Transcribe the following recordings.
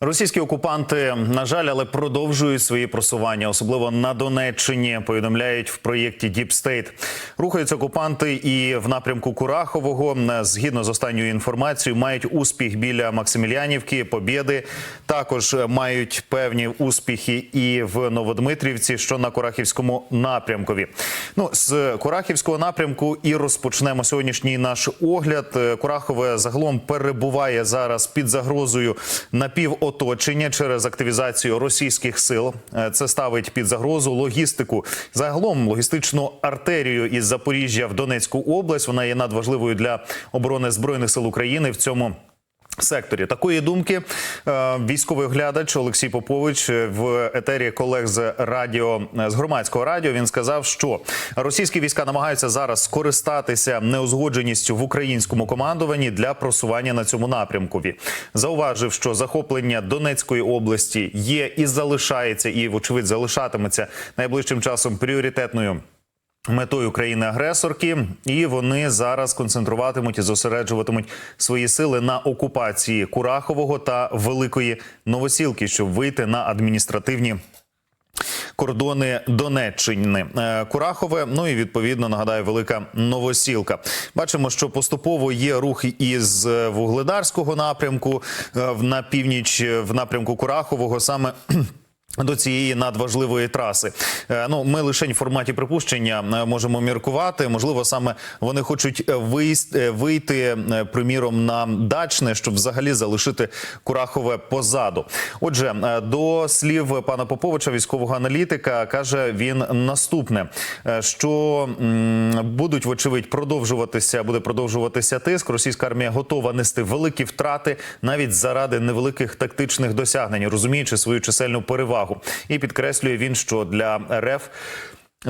Російські окупанти, на жаль, але продовжують свої просування, особливо на Донеччині. Повідомляють в проєкті Deep State. Рухаються окупанти і в напрямку Курахового. Згідно з останньою інформацією, мають успіх біля Максимілянівки, Побєди. Також мають певні успіхи і в Новодмитрівці, що на Курахівському напрямкові. Ну з Курахівського напрямку і розпочнемо сьогоднішній наш огляд. Курахове загалом перебуває зараз під загрозою напівоточення через активізацію російських сил. Е, Це ставить під загрозу логістику. Загалом логістичну артерію із Запоріжжя в Донецьку область. Вона є надважливою для оборони збройних сил України в цьому. Секторі такої думки е, військовий оглядач Олексій Попович е, в етері колег з радіо е, з громадського радіо. Він сказав, що російські війська намагаються зараз скористатися неузгодженістю в українському командуванні для просування на цьому напрямкові. Зауважив, що захоплення Донецької області є і залишається, і вочевидь залишатиметься найближчим часом пріоритетною. Метою країни-агресорки, і вони зараз концентруватимуть і зосереджуватимуть свої сили на окупації Курахового та Великої Новосілки, щоб вийти на адміністративні. Кордони Донеччини Е, Курахове, ну і відповідно нагадаю, велика новосілка. Бачимо, що поступово є рух із е, вугледарського напрямку е, в- на північ в напрямку Курахового саме. До цієї надважливої траси, Е, ну ми лише в форматі припущення е, можемо міркувати. Можливо, саме вони хочуть е, вийти, приміром, на дачне, щоб взагалі залишити Курахове позаду. Отже, до слів пана Поповича, військового аналітика, каже він наступне: що будуть вочевидь продовжуватися, буде продовжуватися тиск. Російська армія готова нести великі втрати навіть заради невеликих тактичних досягнень, розуміючи свою чисельну перевагу. І підкреслює він, що для РФ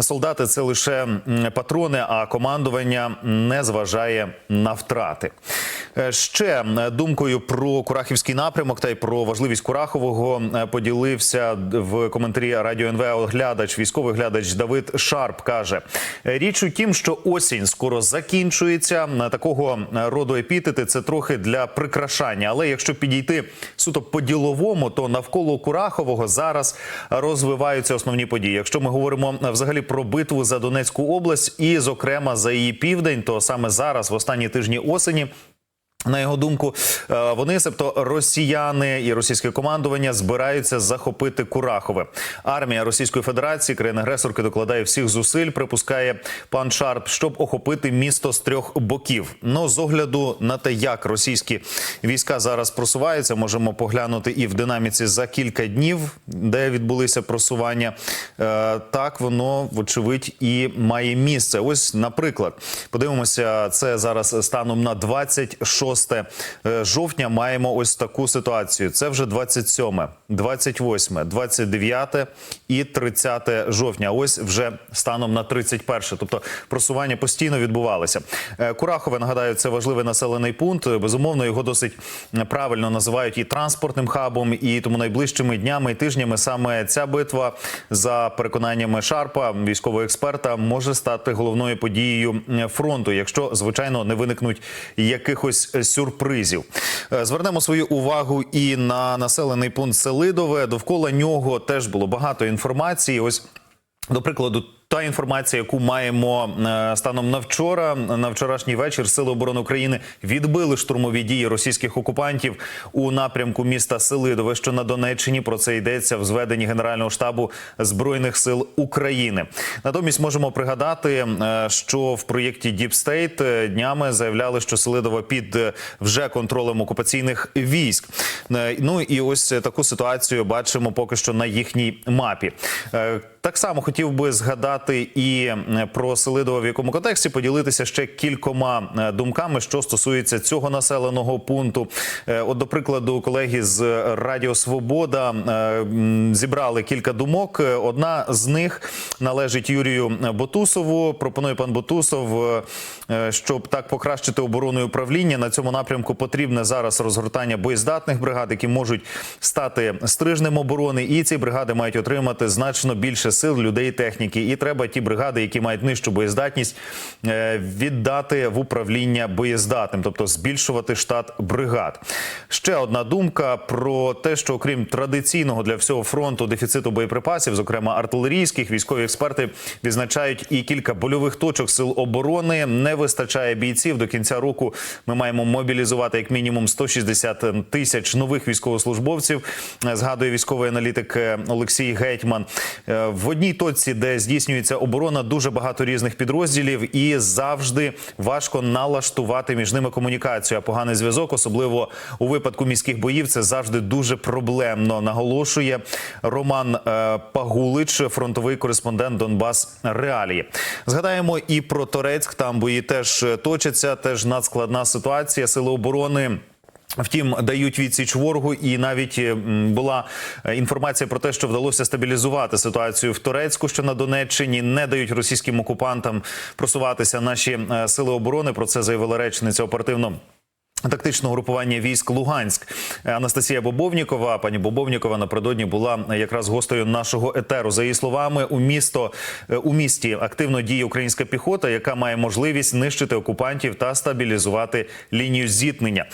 Солдати це лише патрони, а командування не зважає на втрати. Е, Ще думкою про Курахівський напрямок та й про важливість Курахового е, поділився в коментарі Радіо НВ оглядач, військовий глядач Давид Шарп каже: річ у тім, що осінь скоро закінчується. На такого е, роду епітети це трохи для прикрашання. Але якщо підійти суто по-діловому, то навколо Курахового зараз розвиваються основні події. Якщо ми говоримо взагалі про битву за Донецьку область і, зокрема, за її південь, то саме зараз, в останні тижні осені. На його думку, е, вони, себто росіяни і російське командування, збираються захопити Курахове. Армія Російської Федерації, країни-агресорки, докладає всіх зусиль, припускає пан Шарп, щоб охопити місто з трьох боків. Ну з огляду на те, як російські війська зараз просуваються, можемо поглянути і в динаміці за кілька днів, де відбулися просування. Е, Так воно вочевидь і має місце. Ось, наприклад, подивимося, це зараз станом на 26 е, жовтня. Маємо ось таку ситуацію. Це вже 27, 28, 29 і 30 жовтня. Ось вже станом на 31. Тобто просування постійно відбувалося. Е, Курахове нагадаю, це важливий населений пункт. Безумовно, його досить правильно називають і транспортним хабом, і тому найближчими днями і тижнями саме ця битва за переконаннями Шарпа, військового експерта, може стати головною подією фронту, якщо звичайно не виникнуть якихось сюрпризів. Е, Звернемо свою увагу і на населений пункт Селидове. Довкола нього теж було багато інформації. Ось. До прикладу, та інформація, яку маємо е, станом на вчора, на вчорашній вечір, Сили оборони України відбили штурмові дії російських окупантів у напрямку міста Селидове, що на Донеччині. Про це йдеться в зведенні Генерального штабу збройних сил України. Натомість можемо пригадати, е, що в проєкті е, днями заявляли, що Селидово під е, вже контролем окупаційних військ. Ну і ось таку ситуацію бачимо поки що на їхній мапі. Так само хотів би згадати і е, про Селидово, в якому контексті поділитися ще кількома е, думками, що стосується цього населеного пункту. Е, От, до прикладу, колеги з Радіо Свобода зібрали кілька думок. Одна з них належить Юрію Ботусову. Пропонує пан Ботусов, щоб так покращити оборону і управління на цьому напрямку. Потрібне зараз розгортання боєздатних бригад, які можуть стати стрижнем оборони, і ці бригади мають отримати значно більше сил, людей, техніки. І треба ті бригади, які мають нижчу боєздатність, е, віддати в управління боєздатним, тобто збільшувати штат бригад. Ще одна думка про те, що окрім традиційного для всього фронту дефіциту боєприпасів, зокрема артилерійських, військові експерти відзначають і кілька больових точок сил оборони. Не вистачає бійців до кінця року. Ми маємо мобілізувати як мінімум 160 тисяч нових військовослужбовців. Е, Згадує військовий аналітик е, Олексій Гетьман. В одній точці, де здійснюється оборона, дуже багато різних підрозділів, і завжди важко налаштувати між ними комунікацію. А поганий зв'язок, особливо у випадку міських боїв, це завжди дуже проблемно. Наголошує Роман е, Пагулич, фронтовий кореспондент Донбас Реалії. Згадаємо і про Торецьк. Там бої теж е, точаться. Теж надскладна ситуація. Сили оборони. Втім, дають відсіч ворогу, і навіть е, була е, інформація про те, що вдалося стабілізувати ситуацію в Турецьку, що на Донеччині не дають російським окупантам просуватися наші е, сили оборони. Про це заявила речниця оперативно. Тактичного групування військ Луганськ Анастасія Бобовнікова. Пані Бобовнікова напередодні була якраз гостею нашого етеру. За її словами, у місто е, у місті активно діє українська піхота, яка має можливість нищити окупантів та стабілізувати лінію зіткнення.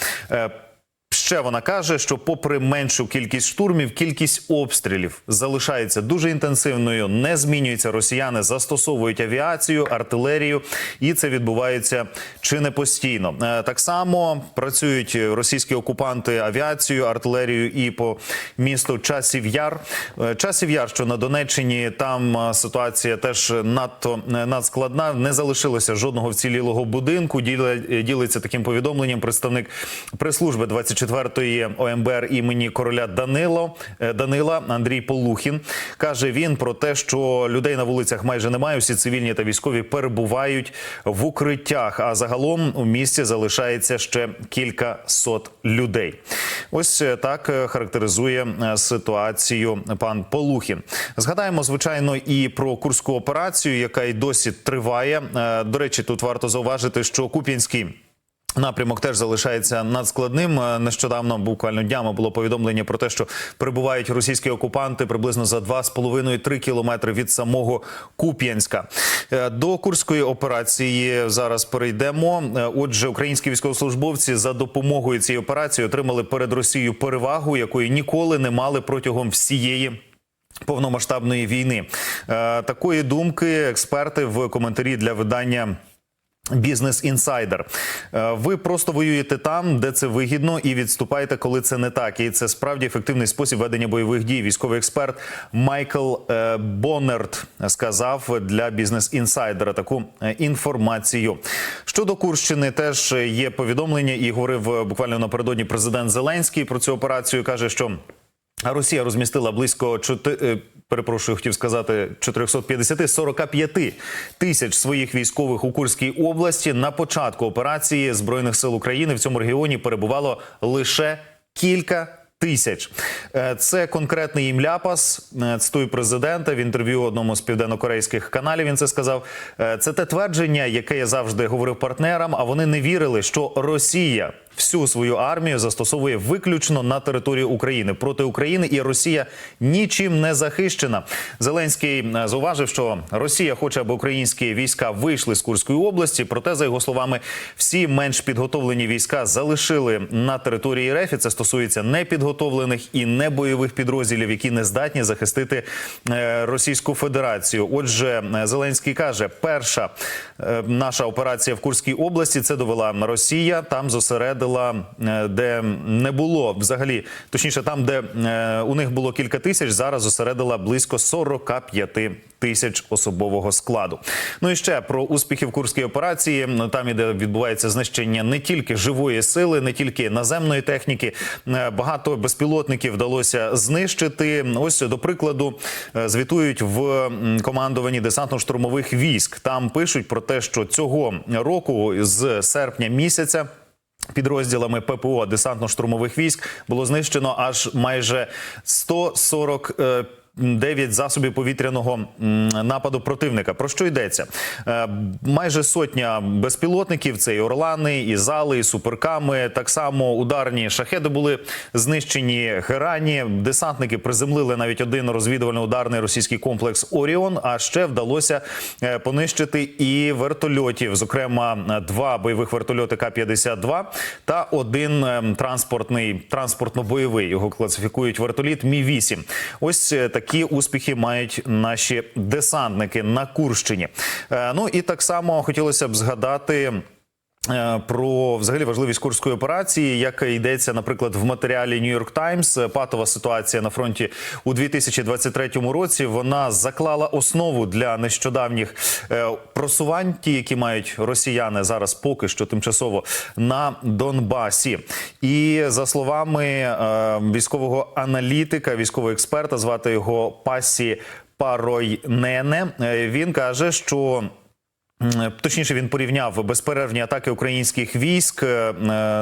Ще вона каже, що, попри меншу кількість штурмів, кількість обстрілів залишається дуже інтенсивною. Не змінюється. Росіяни застосовують авіацію, артилерію, і це відбувається чи не постійно. Е, Так само працюють російські окупанти авіацією, артилерією і по місту Часів Яр. Е, Часів Яр, що на Донеччині, там е, ситуація теж надто надскладна. Не залишилося жодного вцілілого будинку. Діли- Ділиться таким повідомленням представник прес-служби 24-ї ОМБР імені короля Данило е, Данила Андрій Полухін. каже він про те, що людей на вулицях майже немає. Усі цивільні та військові перебувають в укриттях. А загалом у місті залишається ще кілька сот людей. Ось е, так е, характеризує ситуацію пан Полухін. Згадаємо, звичайно, і про курську операцію, яка й досі триває. До речі, тут варто зауважити, що Куп'янський. Напрямок теж залишається надскладним. Е, Нещодавно, буквально днями, було повідомлення про те, що прибувають російські окупанти приблизно за 2,5-3 кілометри від самого Куп'янська. Е, До курської операції зараз перейдемо. Е, Отже, українські військовослужбовці за допомогою цієї операції отримали перед Росією перевагу, якої ніколи не мали протягом всієї. Повномасштабної війни такої думки експерти в коментарі для видання. Бізнес інсайдер. Е, Ви просто воюєте там, де це вигідно, і відступаєте, коли це не так. І це справді ефективний спосіб ведення бойових дій. Військовий експерт Майкл е, Боннерт сказав для бізнес інсайдера таку е, інформацію. Щодо Курщини, теж є повідомлення, і говорив буквально напередодні президент Зеленський про цю операцію. каже, що Росія розмістила близько чоти- е, перепрошую, хотів сказати 450-45 тисяч своїх військових у Курській області. На початку операції збройних сил України в цьому регіоні перебувало лише кілька. Тисяч Е, це конкретний їм ляпас. Е, Цитую президента в інтерв'ю одному з південнокорейських каналів. Він це сказав. Е, Це те твердження, яке я завжди говорив партнерам. А вони не вірили, що Росія всю свою армію застосовує виключно на території України проти України, і Росія нічим не захищена. Зеленський е, зауважив, що Росія хоче, аби українські війська вийшли з Курської області. Проте, за його словами, всі менш підготовлені війська залишили на території РФ. І Це стосується непідготовлених і небойових підрозділів, які не здатні захистити е, Російську Федерацію. Отже, е, Зеленський каже, перша наша операція в Курській області це довела Росія. Там зосередила, е, де не було взагалі, точніше, там, де е, у них було кілька тисяч, зараз зосередила близько 45 тисяч особового складу. Ну і ще про успіхи в Курській операції. Там іде відбувається знищення не тільки живої сили, не тільки наземної техніки. Е, Багато безпілотників вдалося знищити. Ось до прикладу звітують в командуванні десантно-штурмових військ. Там пишуть про те, що цього року з серпня місяця. Підрозділами ППО десантно-штурмових військ було знищено аж майже 140 9 засобів повітряного нападу противника. Про що йдеться? Е, Майже сотня безпілотників. Це і орлани, і зали, і суперками. Так само ударні шахеди були знищені. Герані десантники приземлили навіть один розвідувально-ударний російський комплекс Оріон. А ще вдалося е, понищити і вертольотів, зокрема е, два бойових вертольоти К-52 та один е, транспортний транспортно-бойовий. Його класифікують вертоліт Мі 8 Ось е, такі успіхи мають наші десантники на Курщині. Е, Ну і так само хотілося б згадати. Е, Про взагалі важливість курської операції, як йдеться, наприклад, в матеріалі New York Times, патова ситуація на фронті у 2023 році. Вона заклала основу для нещодавніх е, просувань, ті, які мають росіяни зараз, поки що тимчасово на Донбасі. І за словами е, військового аналітика, військового експерта, звати його Пасі Паройнене, е, він каже, що. Точніше, він порівняв безперервні атаки українських військ е,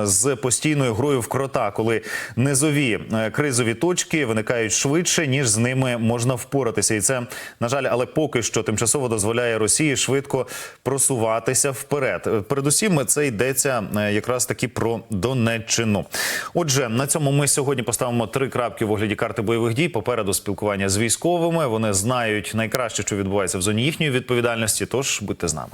з постійною грою в крота, коли низові е, кризові точки виникають швидше, ніж з ними можна впоратися. І це на жаль, але поки що тимчасово дозволяє Росії швидко просуватися вперед. Е, Передусім, це йдеться якраз таки про Донеччину. Отже, на цьому ми сьогодні поставимо три крапки в огляді карти бойових дій. Попереду спілкування з військовими. Вони знають найкраще, що відбувається в зоні їхньої відповідальності. Тож будьте з нами.